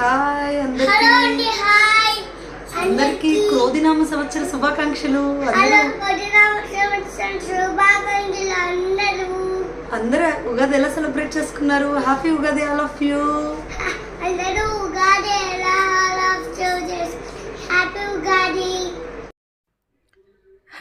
Hi అందరికి. అందరికి క్రోధినామ సంవత్సర శుభాకాంక్షలు. అందరూ ఉగాది ఎలా సెలబ్రేట్ చేసుకున్నారు? Happy Ugadi all of you అందరూ ఉగాది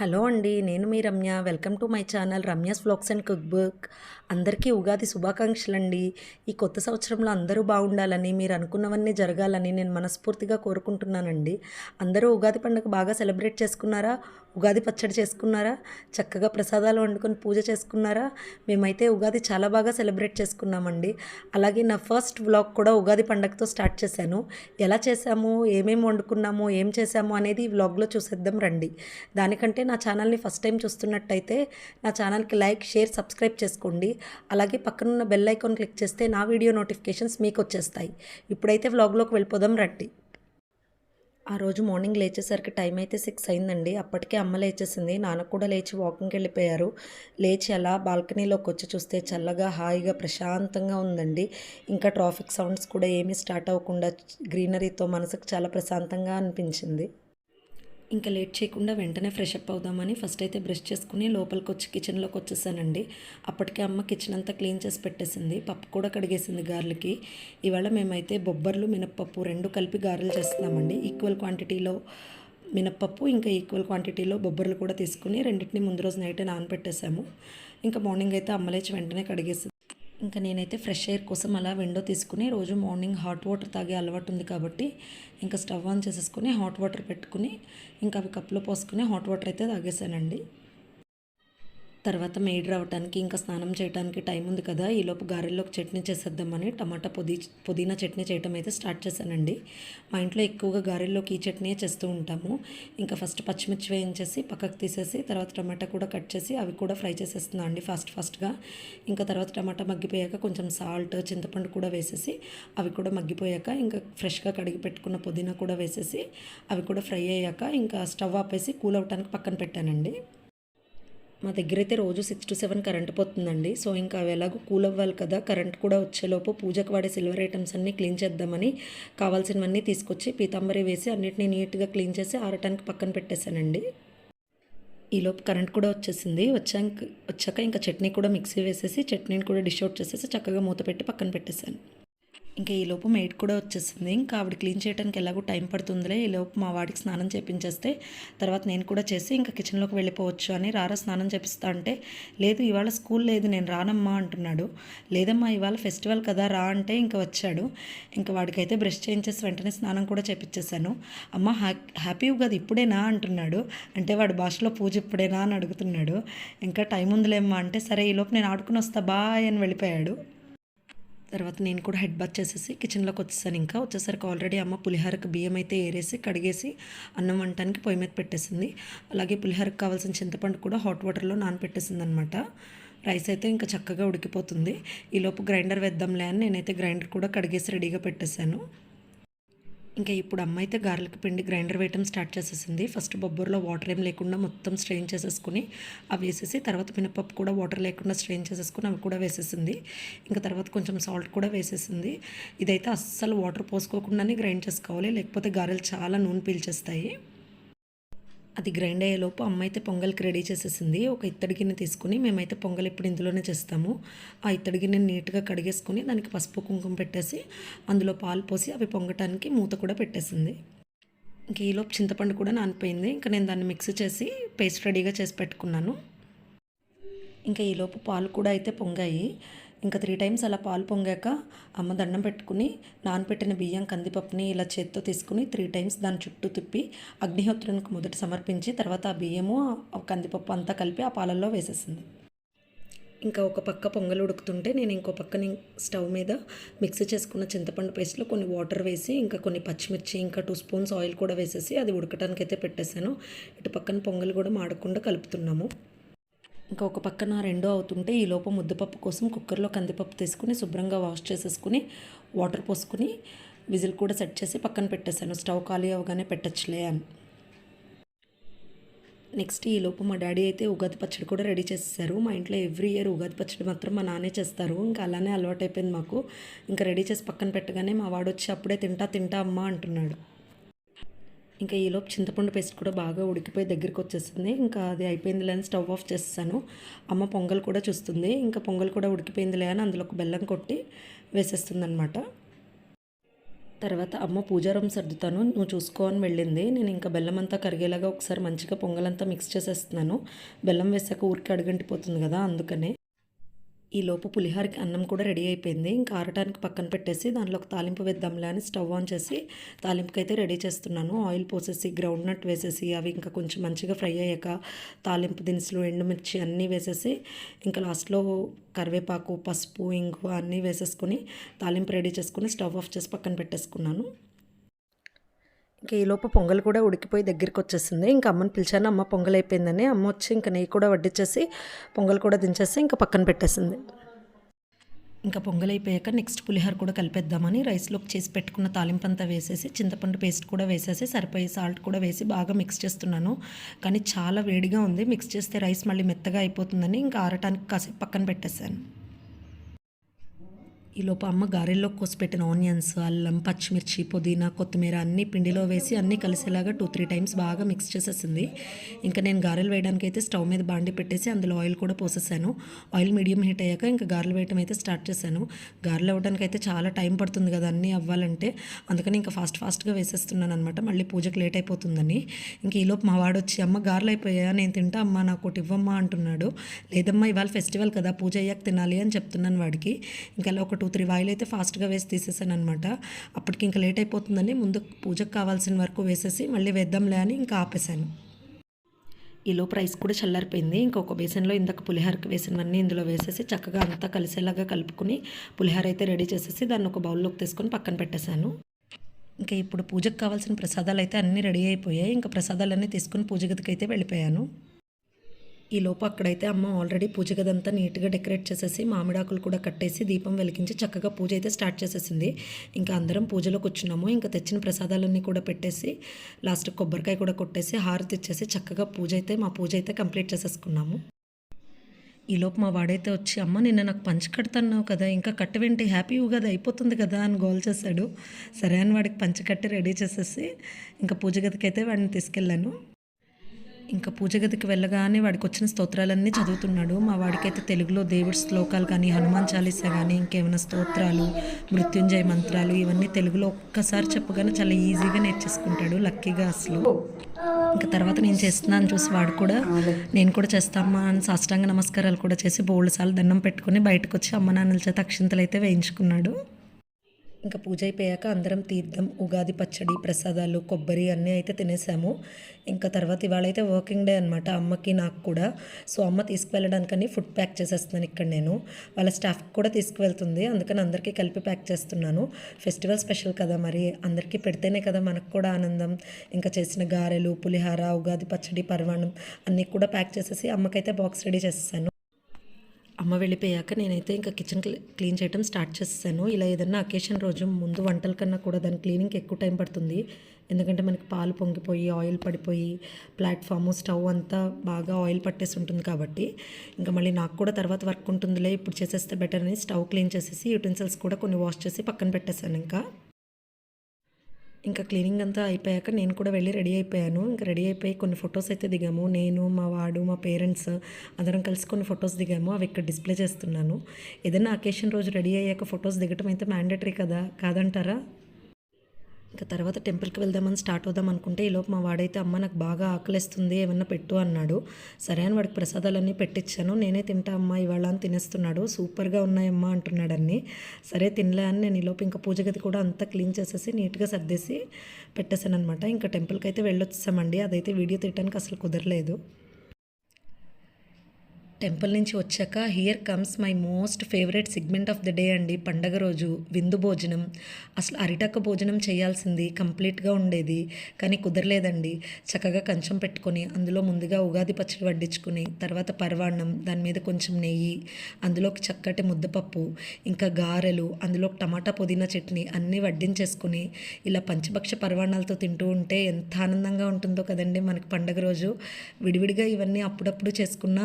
హలో అండి నేను మీ Ramya. Welcome to my channel Ramya's vlogs and cook book. అందరికీ ఉగాది శుభాకాంక్షలు అండి ఈ కొత్త సంవత్సరంలో అందరూ బాగుండాలని మీరు అనుకున్నవన్నీ జరగాలని నేను మనస్ఫూర్తిగా కోరుకుంటున్నానండి. అందరూ ఉగాది పండుగ బాగా సెలబ్రేట్ చేసుకున్నారా? ఉగాది పచ్చడి చేసుకున్నారా? చక్కగా ప్రసాదాలు వండుకొని పూజ చేసుకున్నారా? మేమైతే ఉగాది చాలా బాగా సెలబ్రేట్ చేసుకున్నామండి. అలాగే నా ఫస్ట్ వ్లాగ్ కూడా ఉగాది పండగతో స్టార్ట్ చేశాను. ఎలా చేశాము? ఏమేమి వండుకున్నాము? ఏం చేశాము? అనేది ఈ వ్లాగ్లో చూసేద్దాం రండి. దానికంటే నా ఛానల్ని ఫస్ట్ టైం చూస్తున్నట్టయితే నా ఛానల్కి లైక్ షేర్ సబ్స్క్రైబ్ చేసుకోండి. అలాగే పక్కనున్న బెల్ ఐకాన్ క్లిక్ చేస్తే నా వీడియో నోటిఫికేషన్స్ మీకు వచ్చేస్తాయి. ఇప్పుడైతే వ్లాగ్లోకి వెళ్ళిపోదాం రండి. ఆ రోజు మార్నింగ్ లేచేసరికి టైం అయితే సిక్స్ అయిందండి. అప్పటికే అమ్మ లేచేసింది. నాన్న కూడా లేచి వాకింగ్కి వెళ్ళిపోయారు. లేచి అలా బాల్కనీలోకి వచ్చి చూస్తే చల్లగా హాయిగా ప్రశాంతంగా ఉందండి. ఇంకా ట్రాఫిక్ సౌండ్స్ కూడా ఏమీ స్టార్ట్ అవ్వకుండా గ్రీనరీతో మనసుకు చాలా ప్రశాంతంగా అనిపించింది. ఇంకా లేట్ చేయకుండా వెంటనే ఫ్రెష్ అప్ అవుదామని ఫస్ట్ అయితే బ్రష్ చేసుకుని లోపలికి వచ్చి కిచెన్లోకి వచ్చేసానండి. అప్పటికే అమ్మ కిచెన్ అంతా క్లీన్ చేసి పెట్టేసింది. పప్పు కూడా కడిగేసింది గారెలకి. ఇవాళ మేమైతే బొబ్బర్లు మినప్పప్పు రెండు కలిపి గారెలు చేస్తున్నామండి. ఈక్వల్ క్వాంటిటీలో మినప్పప్పు ఇంకా ఈక్వల్ క్వాంటిటీలో బొబ్బర్లు కూడా తీసుకుని రెండింటిని ముందు రోజు నైట్ నానబెట్టేసాము. ఇంకా మార్నింగ్ అయితే అమ్మలేచి వెంటనే కడిగేసింది. ఇంకా నేనైతే ఫ్రెష్ ఎయిర్ కోసం అలా విండో తీసుకుని రోజు మార్నింగ్ హాట్ వాటర్ తాగే అలవాటు ఉంది కాబట్టి ఇంకా స్టవ్ ఆన్ చేసేసుకుని హాట్ వాటర్ పెట్టుకుని ఇంకా అవి కప్పులో పోసుకుని హాట్ వాటర్ అయితే తాగేసానండి తర్వాత మేడ్ రావడానికి ఇంకా స్నానం చేయడానికి టైం ఉంది కదా ఈలోపు గారెల్లోకి చట్నీ చేసేద్దామని టమాటా పుదీ పుదీనా చట్నీ చేయటం అయితే స్టార్ట్ చేశానండి. మా ఇంట్లో ఎక్కువగా గారెల్లోకి ఈ చట్నీ చేస్తూ ఉంటాము. ఇంకా ఫస్ట్ పచ్చిమిర్చి వేయించేసి పక్కకు తీసేసి తర్వాత టమాటా కూడా కట్ చేసి అవి కూడా ఫ్రై చేసేస్తున్నాను అండి ఫాస్ట్ ఫాస్ట్గా. ఇంకా తర్వాత టమాటా మగ్గిపోయాక కొంచెం సాల్ట్ చింతపండు కూడా వేసేసి అవి కూడా మగ్గిపోయాక ఇంకా ఫ్రెష్గా కడిగి పెట్టుకున్న పుదీనా కూడా వేసేసి అవి కూడా ఫ్రై అయ్యాక ఇంకా స్టవ్ ఆపేసి కూల్ అవటానికి పక్కన పెట్టానండి. మా దగ్గర అయితే రోజు సిక్స్ టు సెవెన్ కరెంట్ పోతుందండి. సో ఇంకా అవి ఎలాగో కూల్ అవ్వాలి కదా కరెంట్ కూడా వచ్చేలోపు పూజకు వాడే సిల్వర్ ఐటమ్స్ అన్నీ క్లీన్ చేద్దామని కావాల్సినవన్నీ తీసుకొచ్చి పీతాంబరి వేసి అన్నిటిని నీట్గా క్లీన్ చేసి ఆరటానికి పక్కన పెట్టేశానండి. ఈలోపు కరెంట్ కూడా వచ్చేసింది. వచ్చాక వచ్చాక ఇంకా చట్నీ కూడా మిక్సీ వేసేసి చట్నీని కూడా డిష్ అవుట్ చేసేసి చక్కగా మూత పెట్టి పక్కన పెట్టేశాను. ఇంకా ఈలోపు మేడ్ కూడా వచ్చేసింది. ఇంకా ఆవిడ క్లీన్ చేయడానికి ఎలాగో టైం పడుతుందిలే. ఈలోపు మా వాడికి స్నానం చేపించేస్తే తర్వాత నేను కూడా చేసి ఇంకా కిచెన్లోకి వెళ్ళిపోవచ్చు అని రారా స్నానం చేపిస్తా అంటే లేదు ఇవాళ స్కూల్ లేదు నేను రానమ్మా అంటున్నాడు. లేదమ్మా ఇవాళ ఫెస్టివల్ కదా రా అంటే ఇంకా వచ్చాడు. ఇంకా వాడికైతే బ్రష్ చేయించేసి వెంటనే స్నానం కూడా చేపించేశాను అమ్మ హ్యాపీ ఉగాది ఇప్పుడేనా అంటున్నాడు. అంటే వాడి భాషలో పూజ ఇప్పుడేనా అని అడుగుతున్నాడు. ఇంకా టైం ఉందిలేమ్మా అంటే సరే ఈలోపు నేను ఆడుకుని వస్తా బాయ్ అని వెళ్ళిపోయాడు. తర్వాత నేను కూడా హెడ్ బాత్ చేసేసి కిచెన్లోకి వచ్చేసాను ఇంకా. వచ్చేసరికి ఆల్రెడీ అమ్మ పులిహోరకు బియ్యం అయితే ఏరేసి కడిగేసి అన్నం వండటానికి పొయ్యి మీద పెట్టేసింది. అలాగే పులిహోరకు కావాల్సిన చింతపండు కూడా హాట్ వాటర్లో నానపెట్టేసింది అనమాట రైస్ అయితే ఇంకా చక్కగా ఉడికిపోతుంది. ఈలోపు గ్రైండర్ వేద్దాంలే అని నేనైతే గ్రైండర్ కూడా కడిగేసి రెడీగా పెట్టేశాను. ఇంకా ఇప్పుడు అమ్మ అయితే గార్లిక్ పిండి గ్రైండర్ వేయటం స్టార్ట్ చేసేసింది. ఫస్ట్ బొబ్బర్లో వాటర్ ఏం లేకుండా మొత్తం స్ట్రెయిన్ చేసేసుకుని అవి వేసేసి తర్వాత మినపప్పు కూడా వాటర్ లేకుండా స్ట్రెయిన్ చేసేసుకుని అవి కూడా వేసేసింది. ఇంకా తర్వాత కొంచెం సాల్ట్ కూడా వేసేసింది. ఇదైతే అస్సలు వాటర్ పోసుకోకుండానే గ్రైండ్ చేసుకోవాలి. లేకపోతే గారెలు చాలా నూనె పీల్చేస్తాయి. అది గ్రైండ్ అయ్యేలోపు అమ్మ అయితే పొంగల్కి రెడీ చేసేసింది. ఒక ఇత్తడి గిన్నె తీసుకుని మేమైతే పొంగల్ ఇప్పుడు ఇందులోనే చేస్తాము. ఆ ఇత్తడి గిన్నె నీట్గా కడిగేసుకుని దానికి పసుపు కుంకుమ పెట్టేసి అందులో పాలు పోసి అవి పొంగటానికి మూత కూడా పెట్టేసింది. ఇంక ఈలోపు చింతపండు కూడా నానిపోయింది. ఇంకా నేను దాన్ని మిక్స్ చేసి పేస్ట్ రెడీగా చేసి పెట్టుకున్నాను. ఇంకా ఈలోపు పాలు కూడా అయితే పొంగాయి. ఇంకా త్రీ టైమ్స్ అలా పాలు పొంగాక అమ్మ దండం పెట్టుకుని నానపెట్టిన బియ్యం కందిపప్పుని ఇలా చేత్తో తీసుకుని త్రీ టైమ్స్ దాని చుట్టూ తిప్పి అగ్నిహోత్రునికి మొదట సమర్పించి తర్వాత ఆ బియ్యము కందిపప్పు అంతా కలిపి ఆ పాలల్లో వేసేసింది. ఇంకా ఒక పక్క పొంగలు ఉడుకుతుంటే నేను ఇంకో పక్కన స్టవ్ మీద మిక్సీ చేసుకున్న చింతపండు పేస్ట్లో కొన్ని వాటర్ వేసి ఇంకా కొన్ని పచ్చిమిర్చి ఇంకా టూ స్పూన్స్ ఆయిల్ కూడా వేసేసి అది ఉడకటానికి అయితే పెట్టేశాను. ఇటు పక్కన పొంగల్ కూడా మాడకుండా కలుపుతున్నాము. ఇంకా ఒక పక్కన రెండో అవుతుంటే ఈ లోపు ముద్దపప్పు కోసం కుక్కర్లో కందిపప్పు తీసుకుని శుభ్రంగా వాష్ చేసేసుకుని వాటర్ పోసుకుని విజిల్ కూడా సెట్ చేసి పక్కన పెట్టేశాను. స్టవ్ ఖాళీ అవగానే పెట్టచ్చులే అని. నెక్స్ట్ ఈ లోపు మా డాడీ అయితే ఉగాది పచ్చడి కూడా రెడీ చేసేసారు. మా ఇంట్లో ఎవ్రీ ఇయర్ ఉగాది పచ్చడి మాత్రం మా నాన్నే చేస్తారు. ఇంకా అలానే అలవాటు అయిపోయింది మాకు. ఇంకా రెడీ చేసి పక్కన పెట్టగానే మా వాడు వచ్చి అప్పుడే తింటా తింటా అమ్మ అంటున్నాడు. ఇంకా ఈలోపు చింతపండు పేస్ట్ కూడా బాగా ఉడికిపోయి దగ్గరికి వచ్చేస్తుంది. ఇంకా అది అయిపోయిందిలే అని స్టవ్ ఆఫ్ చేస్తాను అమ్మ పొంగల్ కూడా చూస్తుంది. ఇంకా పొంగల్ కూడా ఉడికిపోయిందిలే అని అందులో ఒక బెల్లం కొట్టి వేసేస్తుంది అనమాట తర్వాత అమ్మ పూజారం సర్దుతాను. నువ్వు చూసుకో అని వెళ్ళింది. నేను ఇంకా బెల్లం అంతా కరిగేలాగా ఒకసారి మంచిగా పొంగలంతా మిక్స్ చేసేస్తున్నాను. బెల్లం వేసాక ఊరికి అడుగంటిపోతుంది కదా అందుకనే. ఈ లోపు పులిహోరకి అన్నం కూడా రెడీ అయిపోయింది. ఇంకా ఆరటానికి పక్కన పెట్టేసి దాంట్లో ఒక తాలింపు వేద్దాంలే అని స్టవ్ ఆన్ చేసి తాలింపుకి అయితే రెడీ చేస్తున్నాను. ఆయిల్ పోసేసి గ్రౌండ్ నట్ వేసేసి అవి ఇంకా కొంచెం మంచిగా ఫ్రై అయ్యాక తాలింపు దినుసులు ఎండుమిర్చి అన్నీ వేసేసి ఇంకా లాస్ట్లో కరివేపాకు పసుపు ఇంగు అన్నీ వేసేసుకొని తాలింపు రెడీ చేసుకుని స్టవ్ ఆఫ్ చేసి పక్కన పెట్టేసుకున్నాను. ఇంకా ఈలోపు పొంగల్ కూడా ఉడికిపోయి దగ్గరికి వచ్చేసింది ఇంకా అమ్మని పిలిచాను అమ్మ పొంగల్ అయిపోయిందని. అమ్మ వచ్చి ఇంకా నెయ్యి కూడా వడ్డించేసి పొంగల్ కూడా దించేసి ఇంకా పక్కన పెట్టేసింది. ఇంకా పొంగల్ అయిపోయాక నెక్స్ట్ పులిహోర కూడా కలిపేద్దామని రైస్లోకి చేసి పెట్టుకున్న తాలింపంతా వేసేసి చింతపండు పేస్ట్ కూడా వేసేసి సరిపోయే సాల్ట్ కూడా వేసి బాగా మిక్స్ చేస్తున్నాను. కానీ చాలా వేడిగా ఉంది. మిక్స్ చేస్తే రైస్ మళ్ళీ మెత్తగా అయిపోతుందని ఇంకా ఆరటానికి కాసేపు పక్కన పెట్టేశాను. ఈలోపు అమ్మ గారెల్లో కోసిపెట్టిన ఆనియన్స్ అల్లం పచ్చిమిర్చి పుదీనా కొత్తిమీర అన్ని పిండిలో వేసి అన్నీ కలిసేలాగా టూ త్రీ టైమ్స్ బాగా మిక్స్ చేసేసింది. ఇంకా నేను గారెలు వేయడానికి అయితే స్టవ్ మీద బాండి పెట్టేసి అందులో ఆయిల్ కూడా పోసేసాను. ఆయిల్ మీడియం హీట్ అయ్యాక ఇంకా గారెలు వేయటం అయితే స్టార్ట్ చేశాను. గారెలు అవ్వడానికి అయితే చాలా టైం పడుతుంది కదా అన్నీ అవ్వాలంటే. అందుకని ఇంకా ఫాస్ట్ ఫాస్ట్గా వేసేస్తున్నాను అనమాట మళ్ళీ పూజకి లేట్ అయిపోతుందని. ఇంక ఈలోపు మా వాడు వచ్చి అమ్మ గారెలు అయిపోయా నేను తింటా. అమ్మ నాకు ఒకటి ఇవ్వమ్మా అంటున్నాడు. లేదమ్మా ఇవాళ ఫెస్టివల్ కదా. పూజ అయ్యాక తినాలి అని చెప్తున్నాను వాడికి. ఇంకా అలా ఒక టూ త్రీ వాయిల్ అయితే ఫాస్ట్గా వేసి తీసేసాను అనమాట అప్పటికి ఇంకా లేట్ అయిపోతుందని ముందు పూజకు కావాల్సిన వరకు వేసేసి మళ్ళీ వేద్దాంలే అని ఇంకా ఆపేశాను. ఈలోపు రైస్ కూడా చల్లారిపోయింది. ఇంకొక బేసన్లో ఇందాక పులిహోరకి వేసినవన్నీ ఇందులో వేసేసి చక్కగా అంతా కలిసేలాగా కలుపుకుని పులిహోర అయితే రెడీ చేసేసి దాన్ని ఒక బౌల్లోకి తీసుకొని పక్కన పెట్టేశాను. ఇంకా ఇప్పుడు పూజకు కావాల్సిన ప్రసాదాలు అయితే అన్నీ రెడీ అయిపోయాయి. ఇంకా ప్రసాదాలన్నీ తీసుకుని పూజ గదికి అయితే వెళ్ళిపోయాను. ఈ లోపు అక్కడైతే అమ్మ ఆల్రెడీ పూజ గదంతా నీట్గా డెకరేట్ చేసేసి మామిడాకులు కూడా కట్టేసి దీపం వెలిగించి చక్కగా పూజ అయితే స్టార్ట్ చేసేసింది. ఇంకా అందరం పూజలోకి వచ్చినాము ఇంకా తెచ్చిన ప్రసాదాలన్నీ కూడా పెట్టేసి లాస్ట్ కొబ్బరికాయ కూడా కొట్టేసి హారతి ఇచ్చేసి చక్కగా పూజ అయితే మా పూజ అయితే కంప్లీట్ చేసేసుకున్నాము. ఈలోపు మా వాడైతే వచ్చి అమ్మ నిన్న నాకు పంచి కడతాన్నావు కదా ఇంకా కట్టవేంటి? హ్యాపీ ఉగాది అయిపోతుంది కదా అని గోల్ చేశాడు సరే అని వాడికి పంచి కట్టి రెడీ చేసేసి ఇంకా పూజ గదికి అయితే వాడిని తీసుకెళ్ళాను. ఇంకా పూజ గదికి వెళ్ళగానే వాడికి వచ్చిన స్తోత్రాలన్నీ చదువుతున్నాడు. మా వాడికైతే తెలుగులో దేవుడి శ్లోకాలు కానీ హనుమాన్ చాలీసా కానీ ఇంకేమైనా స్తోత్రాలు మృత్యుంజయ మంత్రాలు ఇవన్నీ తెలుగులో ఒక్కసారి చెప్పగానే చాలా ఈజీగా నేర్చేసుకుంటాడు లక్కీగా అసలు. ఇంకా తర్వాత నేను చేస్తున్నాను చూసి వాడు కూడా నేను కూడా చేస్తామా అని సాష్టాంగ నమస్కారాలు కూడా చేసి బోల్డ్ సార్లు దండం పెట్టుకుని బయటకు వచ్చి అమ్మ నాన్నల చేత అక్షింతలు అయితే వేయించుకున్నాడు. ఇంకా పూజ అయిపోయాక అందరం తీర్థం ఉగాది పచ్చడి ప్రసాదాలు కొబ్బరి అన్నీ అయితే తినేసాము. ఇంకా తర్వాత ఇవాళ అయితే వర్కింగ్ డే అనమాట అమ్మకి నాకు కూడా. సో అమ్మ తీసుకువెళ్ళడానికని ఫుడ్ ప్యాక్ చేసేస్తున్నాను ఇక్కడ నేను. వాళ్ళ స్టాఫ్కి కూడా తీసుకువెళ్తుంది. అందుకని అందరికీ కలిపి ప్యాక్ చేస్తున్నాను. ఫెస్టివల్ స్పెషల్ కదా మరి. అందరికీ పెడితేనే కదా మనకు కూడా ఆనందం. ఇంకా చేసిన గారెలు పులిహార ఉగాది పచ్చడి పరవాణం అన్నీ కూడా ప్యాక్ చేసేసి అమ్మకైతే బాక్స్ రెడీ చేసేసాను. అమ్మ వెళ్ళిపోయాక నేనైతే ఇంకా కిచెన్ క్లీ- క్లీన్ చేయడం స్టార్ట్ చేసేసాను. ఇలా ఏదన్నా అకేషన్ రోజు ముందు వంటల కన్నా కూడా దాని క్లీనింగ్కి ఎక్కువ టైం పడుతుంది. ఎందుకంటే మనకి పాలు పొంగిపోయి ఆయిల్ పడిపోయి ప్లాట్ఫామ్ స్టవ్ అంతా బాగా ఆయిల్ పట్టేసి ఉంటుంది కాబట్టి ఇంకా మళ్ళీ నాకు కూడా తర్వాత వర్క్ ఉంటుందిలే ఇప్పుడు చేసేస్తే బెటర్ అని స్టవ్ క్లీన్ చేసేసి యూటెన్సిల్స్ కూడా కొన్ని వాష్ చేసి పక్కన పెట్టేశాను ఇంకా. ఇంకా క్లీనింగ్ అంతా అయిపోయాక నేను కూడా వెళ్ళి రెడీ అయిపోయాను. ఇంకా రెడీ అయిపోయి కొన్ని ఫొటోస్ అయితే దిగాము. నేను మా వాడు మా పేరెంట్స్ అందరం కలిసి కొన్ని ఫొటోస్ దిగాము. అవి ఇక్కడ డిస్ప్లే చేస్తున్నాను. ఏదైనా అకేషన్ రోజు రెడీ అయ్యాక ఫొటోస్ దిగటం అయితే మ్యాండేటరీ కదా? కాదంటారా? ఇంకా తర్వాత టెంపుల్కి వెళ్దామని స్టార్ట్ అవుదాం అనుకుంటే ఈలోపు మా వాడైతే అమ్మ నాకు బాగా ఆకలిస్తుంది ఏమన్నా పెట్టు అన్నాడు. సరే అని వాడికి ప్రసాదాలన్నీ పెట్టించాను నేనే తింటా అమ్మ ఇవాళ అని తినేస్తున్నాడు. సూపర్గా ఉన్నాయమ్మా అంటున్నాడు అన్ని సరే తినలే అని నేను ఈలోపు ఇంకా పూజ గది కూడా అంతా క్లీన్ చేసేసి నీట్గా సర్దేసి పెట్టేశాను అనమాట ఇంకా టెంపుల్కి అయితే వెళ్ళొచ్చామండి అదైతే వీడియో తీయడానికి అసలు కుదరలేదు. టెంపుల్ నుంచి వచ్చాక here comes my most favourite segment of the day అండి పండగ రోజు విందు భోజనం. అసలు అరిటక్క భోజనం చేయాల్సింది కంప్లీట్గా ఉండేది కానీ కుదరలేదండి. చక్కగా కంచం పెట్టుకొని అందులో ముందుగా ఉగాది పచ్చడి వడ్డించుకుని తర్వాత పరవాన్నం దాని మీద కొంచెం నెయ్యి అందులోకి చక్కటి ముద్దపప్పు ఇంకా గారెలు అందులో టమాటా పుదీనా చట్నీ అన్నీ వడ్డించేసుకుని ఇలా పంచభక్ష పరవాణాలతో తింటూ ఉంటే ఎంత ఆనందంగా ఉంటుందో కదండి మనకి పండగ రోజు. విడివిడిగా ఇవన్నీ అప్పుడప్పుడు చేసుకున్న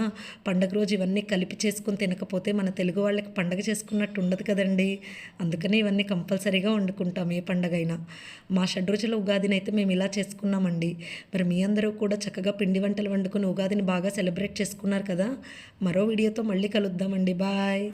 పండగ రోజు ఇవన్నీ కలిపి చేసుకుని తినకపోతే మన తెలుగు వాళ్ళకి పండగ చేసుకున్నట్టు ఉండదు కదండి. అందుకనే ఇవన్నీ కంపల్సరీగా వండుకుంటాం ఏ పండగైనా. మా షడ్రుచుల ఉగాదిని అయితే మేము ఇలా చేసుకున్నామండి. మరి మీ అందరూ కూడా చక్కగా పిండి వంటలు వండుకుని ఉగాదిని బాగా సెలబ్రేట్ చేసుకున్నారు కదా. మరో వీడియోతో మళ్ళీ కలుద్దామండి. బాయ్.